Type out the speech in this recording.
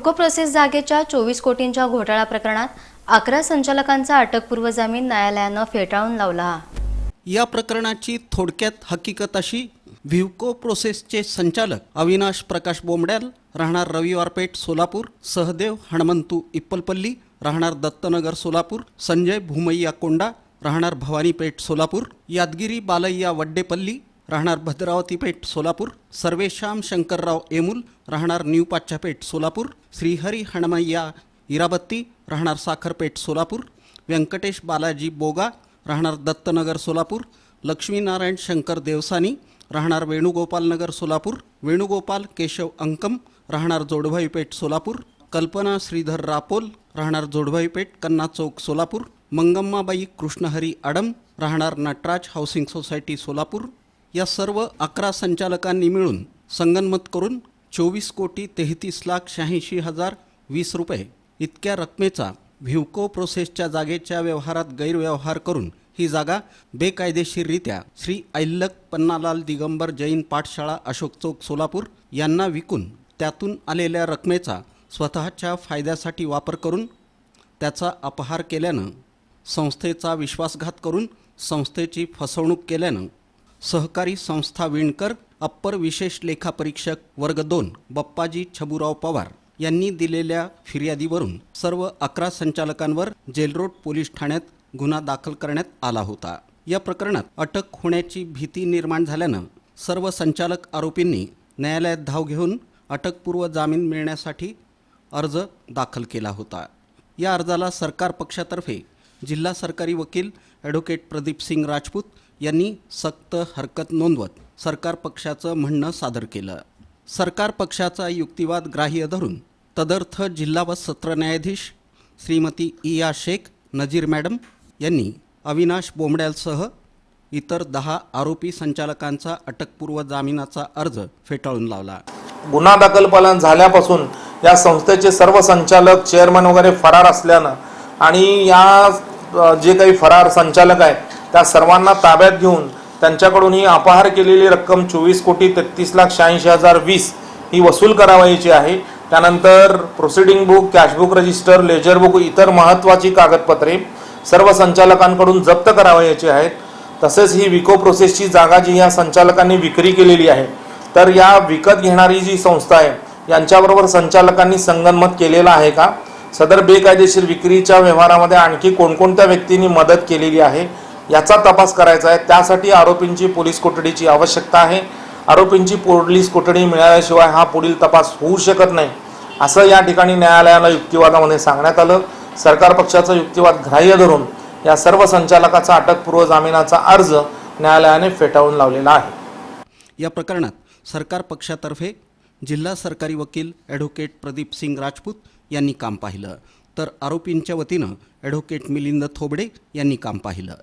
ह्युको process जागेच्या चोवीस कोटींच्या घोटाळा प्रकरणात अकरा संचालकांचा अटकपूर्व जामीन न्यायालयानं फेटाळून लावला. या प्रकरणाची थोडक्यात हकीकत अशी व्हिवको प्रोसेसचे संचालक अविनाश प्रकाश बोंबड्याल राहणार रविवार पेठ सोलापूर सहदेव हणमंतू इप्पलपल्ली राहणार दत्तनगर सोलापूर संजय भूमय्या कोंडा राहणार भवानी पेठ सोलापूर यादगिरी बालय्या वड्डेपल्ली राहणार भद्रावती पेठ सोलापूर. सर्वेश्याम शंकरराव एमुल राहणार न्यू पाच्यापेठ सोलापूर. श्रीहरी हणमय्या इराबत्ती राहणार साखरपेठ सोलापूर. व्यंकटेश बालाजी बोगा राहणार दत्तनगर सोलापूर. लक्ष्मीनारायण शंकर देवसानी राहणार वेणुगोपालनगर सोलापूर. वेणुगोपाल केशव अंकम राहणार जोडभाईपेठ सोलापूर. कल्पना श्रीधर रापोल राहणार जोडभाईपेठ कन्ना चौक सोलापूर. मंगम्माबाई कृष्णहरी आडम राहणार नटराज हाऊसिंग सोसायटी सोलापूर. या सर्व अकरा संचालकांनी मिळून संगनमत करून चोवीस कोटी तेहतीस लाख शहाऐंशी हजार वीस रुपये इतक्या रकमेचा व्हिवको प्रोसेसच्या जागेच्या व्यवहारात गैरव्यवहार करून ही जागा बेकायदेशीररित्या श्री ऐल्लक पन्नालाल दिगंबर जैन पाठशाळा अशोक चौक सोलापूर यांना विकून त्यातून आलेल्या रकमेचा स्वतःच्या फायद्यासाठी वापर करून त्याचा अपहार केल्यानं संस्थेचा विश्वासघात करून संस्थेची फसवणूक केल्यानं सहकारी संस्था विणकर अप्पर विशेष लेखापरीक्षक वर्ग दोन बप्पाजी छबुराव पवार यांनी दिलेल्या फिर्यादीवरून सर्व अकरा संचालकांवर जेलरोड पोलीस ठाण्यात गुन्हा दाखल करण्यात आला होता. या प्रकरणात अटक होण्याची भीती निर्माण झाल्यानं सर्व संचालक आरोपींनी न्यायालयात धाव घेऊन अटकपूर्व जामीन मिळण्यासाठी अर्ज दाखल केला होता. या अर्जाला सरकार पक्षातर्फे जिल्हा सरकारी वकील ॲडव्होकेट प्रदीप सिंग राजपूत यांनी सक्त हरकत नोंदवत सरकार पक्षाचं म्हणणं सादर केलं. सरकार पक्षाचा युक्तिवाद ग्राह्य धरून तदर्थ जिल्हा व सत्र न्यायाधीश श्रीमती इया शेख नजीर मॅडम यांनी अविनाश बोंबड्यालसह इतर दहा आरोपी संचालकांचा अटकपूर्व जामिनाचा अर्ज फेटाळून लावला. गुन्हा दाखल पालन झाल्यापासून या संस्थेचे सर्व संचालक चेअरमन वगैरे फरार असल्यानं आणि या जे काही फरार संचालक आहेत त्या सर्वांना ताब्यात घेऊन त्यांच्याकडून ही अपहार केलेली रक्कम चोवीस कोटी तेहतीस लाख शहाऐंशी हजार वीस ही वसूल करावायची आहे. त्यानंतर proceeding book cashbook register ledger book इतर महत्त्वाची कागदपत्रे सर्व संचालकांकडून जप्त करावायची आहेत. तसेच ही विको प्रोसेसची जागा जी या संचालकांनी विक्री केलेली आहे तर या विकत घेणारी जी संस्था आहे यांच्याबरोबर संचालकांनी संगनमत केलेलं आहे का? सदर बेकायदेशीर विक्रीच्या व्यवहारामध्ये आणखी कोणकोणत्या व्यक्तींनी मदत केलेली आहे याचा तपास करायचा आहे. त्यासाठी आरोपींची पोलीस कोठडीची आवश्यकता आहे. आरोपींची पोलीस कोठडी मिळाल्याशिवाय हा पुढील तपास होऊ शकत नाही असं या ठिकाणी न्यायालयाला युक्तिवादामध्ये सांगण्यात आलं. सरकार पक्षाचा युक्तिवाद ग्राह्य धरून या सर्व संचालकाचा अटकपूर्व जामिनाचा अर्ज न्यायालयाने फेटाळून लावलेला आहे. या प्रकरणात सरकार पक्षातर्फे जिल्हा सरकारी वकील ॲडव्होकेट प्रदीप सिंग राजपूत यांनी काम पाहिलं. तर आरोपींच्या वतीनं ॲडव्होकेट मिलिंद थोबडे यांनी काम पाहिलं.